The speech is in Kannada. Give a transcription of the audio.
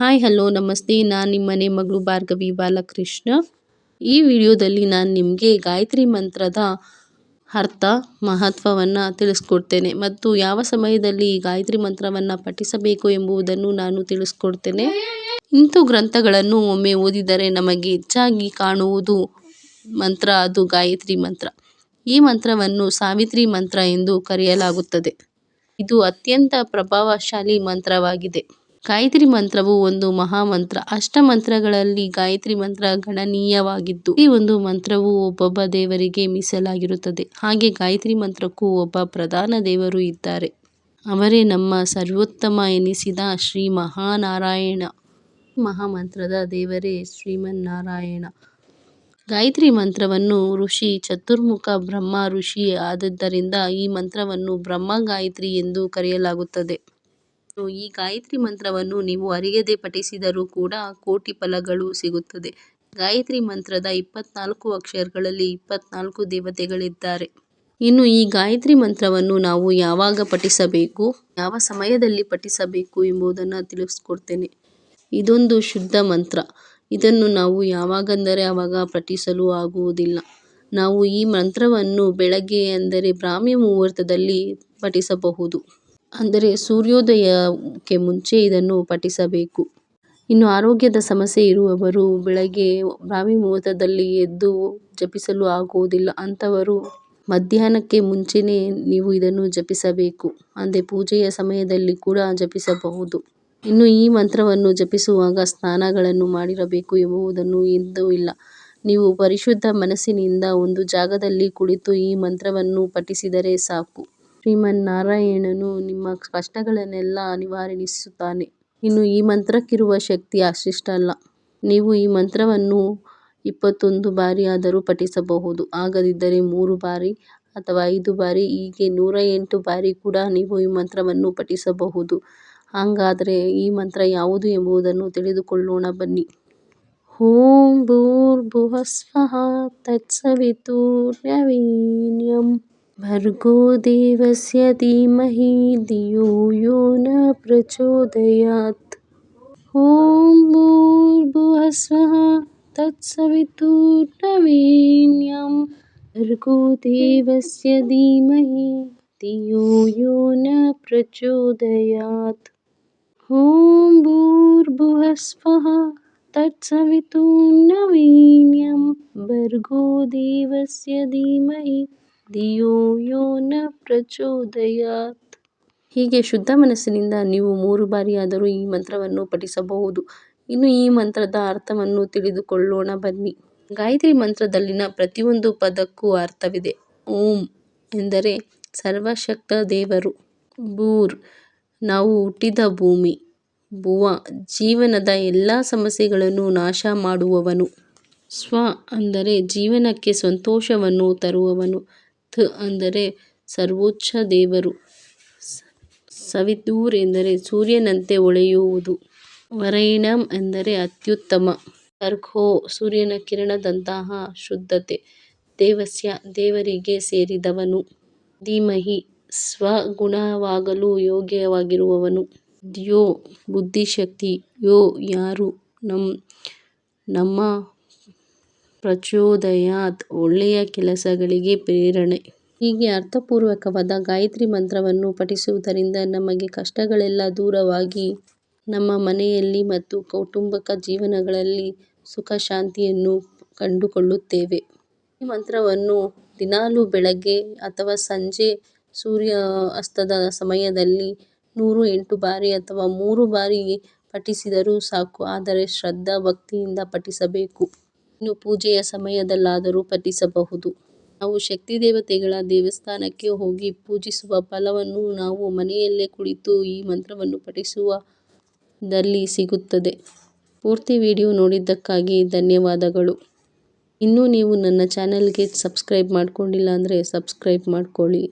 ಹಾಯ್, ಹಲೋ, ನಮಸ್ತೆ. ನಾನು ನಿಮ್ಮನೆ ಮಗಳು ಭಾರ್ಗವಿ ಬಾಲಕೃಷ್ಣ. ಈ ವಿಡಿಯೋದಲ್ಲಿ ನಾನು ನಿಮಗೆ ಗಾಯತ್ರಿ ಮಂತ್ರದ ಅರ್ಥ, ಮಹತ್ವವನ್ನು ತಿಳಿಸ್ಕೊಡ್ತೇನೆ ಮತ್ತು ಯಾವ ಸಮಯದಲ್ಲಿ ಈ ಗಾಯತ್ರಿ ಮಂತ್ರವನ್ನು ಪಠಿಸಬೇಕು ಎಂಬುದನ್ನು ನಾನು ತಿಳಿಸ್ಕೊಡ್ತೇನೆ. ಇಂಥ ಗ್ರಂಥಗಳನ್ನು ಒಮ್ಮೆ ಓದಿದರೆ ನಮಗೆ ಹೆಚ್ಚಾಗಿ ಕಾಣುವುದು ಮಂತ್ರ, ಅದು ಗಾಯತ್ರಿ ಮಂತ್ರ. ಈ ಮಂತ್ರವನ್ನು ಸಾವಿತ್ರಿ ಮಂತ್ರ ಎಂದು ಕರೆಯಲಾಗುತ್ತದೆ. ಇದು ಅತ್ಯಂತ ಪ್ರಭಾವಶಾಲಿ ಮಂತ್ರವಾಗಿದೆ. ಗಾಯತ್ರಿ ಮಂತ್ರವು ಒಂದು ಮಹಾಮಂತ್ರ. ಅಷ್ಟಮಂತ್ರಗಳಲ್ಲಿ ಗಾಯತ್ರಿ ಮಂತ್ರ ಗಣನೀಯವಾಗಿದ್ದು, ಈ ಒಂದು ಮಂತ್ರವು ಒಬ್ಬೊಬ್ಬ ದೇವರಿಗೆ ಮೀಸಲಾಗಿರುತ್ತದೆ. ಹಾಗೆ ಗಾಯತ್ರಿ ಮಂತ್ರಕ್ಕೂ ಒಬ್ಬ ಪ್ರಧಾನ ದೇವರು ಇದ್ದಾರೆ. ಅವರೇ ನಮ್ಮ ಸರ್ವೋತ್ತಮ ಎನಿಸಿದ ಶ್ರೀ ಮಹಾನಾರಾಯಣ. ಮಹಾಮಂತ್ರದ ದೇವರೇ ಶ್ರೀಮನ್ನಾರಾಯಣ. ಗಾಯತ್ರಿ ಮಂತ್ರವನ್ನು ಋಷಿ ಚತುರ್ಮುಖ ಬ್ರಹ್ಮ ಋಷಿ ಆದದ್ದರಿಂದ ಈ ಮಂತ್ರವನ್ನು ಬ್ರಹ್ಮ ಗಾಯತ್ರಿ ಎಂದು ಕರೆಯಲಾಗುತ್ತದೆ. ಈ ಗಾಯತ್ರಿ ಮಂತ್ರವನ್ನು ನೀವು ಅರಿಯದೆ ಪಠಿಸಿದರೂ ಕೂಡ ಕೋಟಿ ಫಲಗಳು ಸಿಗುತ್ತದೆ. ಗಾಯತ್ರಿ ಮಂತ್ರದ ಇಪ್ಪತ್ನಾಲ್ಕು ಅಕ್ಷರಗಳಲ್ಲಿ ಇಪ್ಪತ್ನಾಲ್ಕು ದೇವತೆಗಳಿದ್ದಾರೆ. ಇನ್ನು ಈ ಗಾಯತ್ರಿ ಮಂತ್ರವನ್ನು ನಾವು ಯಾವಾಗ ಪಠಿಸಬೇಕು, ಯಾವ ಸಮಯದಲ್ಲಿ ಪಠಿಸಬೇಕು ಎಂಬುದನ್ನು ತಿಳಿಸ್ಕೊಡ್ತೇನೆ. ಇದೊಂದು ಶುದ್ಧ ಮಂತ್ರ. ಇದನ್ನು ನಾವು ಯಾವಾಗಂದರೆ ಆವಾಗ ಪಠಿಸಲು ಆಗುವುದಿಲ್ಲ. ನಾವು ಈ ಮಂತ್ರವನ್ನು ಬೆಳಗ್ಗೆ ಅಂದರೆ ಬ್ರಾಹ್ಮಿ ಮುಹೂರ್ತದಲ್ಲಿ ಪಠಿಸಬಹುದು. ಅಂದರೆ ಸೂರ್ಯೋದಯಕ್ಕೆ ಮುಂಚೆ ಇದನ್ನು ಪಠಿಸಬೇಕು. ಇನ್ನು ಆರೋಗ್ಯದ ಸಮಸ್ಯೆ ಇರುವವರು ಬೆಳಗ್ಗೆ ಬ್ರಾಹ್ಮಿ ಮುಹೂರ್ತದಲ್ಲಿ ಎದ್ದು ಜಪಿಸಲು ಆಗುವುದಿಲ್ಲ. ಅಂಥವರು ಮಧ್ಯಾಹ್ನಕ್ಕೆ ಮುಂಚೆಯೇ ನೀವು ಇದನ್ನು ಜಪಿಸಬೇಕು. ಅಂದರೆ ಪೂಜೆಯ ಸಮಯದಲ್ಲಿ ಕೂಡ ಜಪಿಸಬಹುದು. ಇನ್ನು ಈ ಮಂತ್ರವನ್ನು ಜಪಿಸುವಾಗ ಸ್ನಾನಗಳನ್ನು ಮಾಡಿರಬೇಕು ಎಂಬುದನ್ನು ಎಂದೂ ಇಲ್ಲ. ನೀವು ಪರಿಶುದ್ಧ ಮನಸ್ಸಿನಿಂದ ಒಂದು ಜಾಗದಲ್ಲಿ ಕುಳಿತು ಈ ಮಂತ್ರವನ್ನು ಪಠಿಸಿದರೆ ಸಾಕು. ಶ್ರೀಮನ್ನಾರಾಯಣನು ನಿಮ್ಮ ಕಷ್ಟಗಳನ್ನೆಲ್ಲ ನಿವಾರಣಿಸುತ್ತಾನೆ ಇನ್ನು ಈ ಮಂತ್ರಕ್ಕಿರುವ ಶಕ್ತಿ ಅಷ್ಟಿಷ್ಟಲ್ಲ ನೀವು ಈ ಮಂತ್ರವನ್ನು ಇಪ್ಪತ್ತೊಂದು ಬಾರಿ ಆದರೂ ಪಠಿಸಬಹುದು. ಆಗದಿದ್ದರೆ ಮೂರು ಬಾರಿ ಅಥವಾ ಐದು ಬಾರಿ, ಹೀಗೆ ನೂರ ಎಂಟು ಬಾರಿ ಕೂಡ ನೀವು ಈ ಮಂತ್ರವನ್ನು ಪಠಿಸಬಹುದು. ಹಾಗಾದರೆ ಈ ಮಂತ್ರ ಯಾವುದು ಎಂಬುದನ್ನು ತಿಳಿದುಕೊಳ್ಳೋಣ ಬನ್ನಿ. ಓಂ ಭೂರ್ಭುವಃ ಸ್ವಃ भर्गो देवस्य धीमहि धियो यो न प्रचोदयात्। ॐ ॐर्भुःस्वः तत्सवितो भर्गो देवस्य धीमहि धियो यो न प्रचोदयात्। ॐ भूर्भुवस्वः तत्सवितो भर्गो देवस्य धीमहि ಧಿಯೋ ಯೋ ನ ಪ್ರಚೋದಯಾತ್. ಹೀಗೆ ಶುದ್ಧ ಮನಸ್ಸಿನಿಂದ ನೀವು ಮೂರು ಬಾರಿಯಾದರೂ ಈ ಮಂತ್ರವನ್ನು ಪಠಿಸಬಹುದು. ಇನ್ನು ಈ ಮಂತ್ರದ ಅರ್ಥವನ್ನು ತಿಳಿದುಕೊಳ್ಳೋಣ ಬನ್ನಿ. ಗಾಯತ್ರಿ ಮಂತ್ರದಲ್ಲಿನ ಪ್ರತಿಯೊಂದು ಪದಕ್ಕೂ ಅರ್ಥವಿದೆ. ಓಂ ಎಂದರೆ ಸರ್ವಶಕ್ತ ದೇವರು. ಬೂರ್ ನಾವು ಹುಟ್ಟಿದ ಭೂಮಿ. ಭುವ ಜೀವನದ ಎಲ್ಲ ಸಮಸ್ಯೆಗಳನ್ನು ನಾಶ ಮಾಡುವವನು. ಸ್ವ ಅಂದರೆ ಜೀವನಕ್ಕೆ ಸಂತೋಷವನ್ನು ತರುವವನು. ತ್ ಅಂದರೆ ಸರ್ವೋಚ್ಚ ದೇವರು. ಸವಿತುರ್ ಎಂದರೆ ಸೂರ್ಯನಂತೆ ಹೊಳೆಯುವುದು ವರೈಣಂ ಎಂದರೆ ಅತ್ಯುತ್ತಮ. ಅರ್ಘೋ ಸೂರ್ಯನ ಕಿರಣದಂತಹ ಶುದ್ಧತೆ. ದೇವಸ್ಯ, ದೇವರಿಗೆ ಸೇರಿದವನು. ಧೀಮಹಿ, ಸ್ವಗುಣವಾಗಲು ಯೋಗ್ಯವಾಗಿರುವವನು. ದ್ಯೋ, ಬುದ್ಧಿಶಕ್ತಿ. ಯೋ, ಯಾರು? ನಮ್ಮ ನಮ್ಮ ಪ್ರಚೋದಯಾತ್, ಒಳ್ಳೆಯ ಕೆಲಸಗಳಿಗೆ ಪ್ರೇರಣೆ. ಹೀಗೆ ಅರ್ಥಪೂರ್ವಕವಾದ ಗಾಯತ್ರಿ ಮಂತ್ರವನ್ನು ಪಠಿಸುವುದರಿಂದ ನಮಗೆ ಕಷ್ಟಗಳೆಲ್ಲ ದೂರವಾಗಿ ನಮ್ಮ ಮನೆಯಲ್ಲಿ ಮತ್ತು ಕೌಟುಂಬಿಕ ಜೀವನಗಳಲ್ಲಿ ಸುಖ ಶಾಂತಿಯನ್ನು ಕಂಡುಕೊಳ್ಳುತ್ತೇವೆ. ಈ ಮಂತ್ರವನ್ನು ದಿನಾಲೂ ಬೆಳಗ್ಗೆ ಅಥವಾ ಸಂಜೆ ಸೂರ್ಯ ಅಸ್ತದ ಸಮಯದಲ್ಲಿ ನೂರ ಎಂಟು ಬಾರಿ ಅಥವಾ ಮೂರು ಬಾರಿ ಪಠಿಸಿದರೂ ಸಾಕು. ಆದರೆ ಶ್ರದ್ಧಾ ಭಕ್ತಿಯಿಂದ ಪಠಿಸಬೇಕು. ಇನ್ನು ಪೂಜೆಯ ಸಮಯದಲ್ಲಾದರೂ ಪಠಿಸಬಹುದು. ನಾವು ಶಕ್ತಿ ದೇವತೆಗಳ ದೇವಸ್ಥಾನಕ್ಕೆ ಹೋಗಿ ಪೂಜಿಸುವ ಫಲವನ್ನು ನಾವು ಮನೆಯಲ್ಲೇ ಕುಳಿತು ಈ ಮಂತ್ರವನ್ನು ಪಠಿಸುವದಲ್ಲಿ ಸಿಗುತ್ತದೆ. ಪೂರ್ತಿ ವಿಡಿಯೋ ನೋಡಿದ್ದಕ್ಕಾಗಿ ಧನ್ಯವಾದಗಳು. ಇನ್ನೂ ನೀವು ನನ್ನ ಚಾನೆಲ್ಗೆ ಸಬ್ಸ್ಕ್ರೈಬ್ ಮಾಡ್ಕೊಂಡಿಲ್ಲ ಅಂದರೆ ಸಬ್ಸ್ಕ್ರೈಬ್ ಮಾಡ್ಕೊಳ್ಳಿ.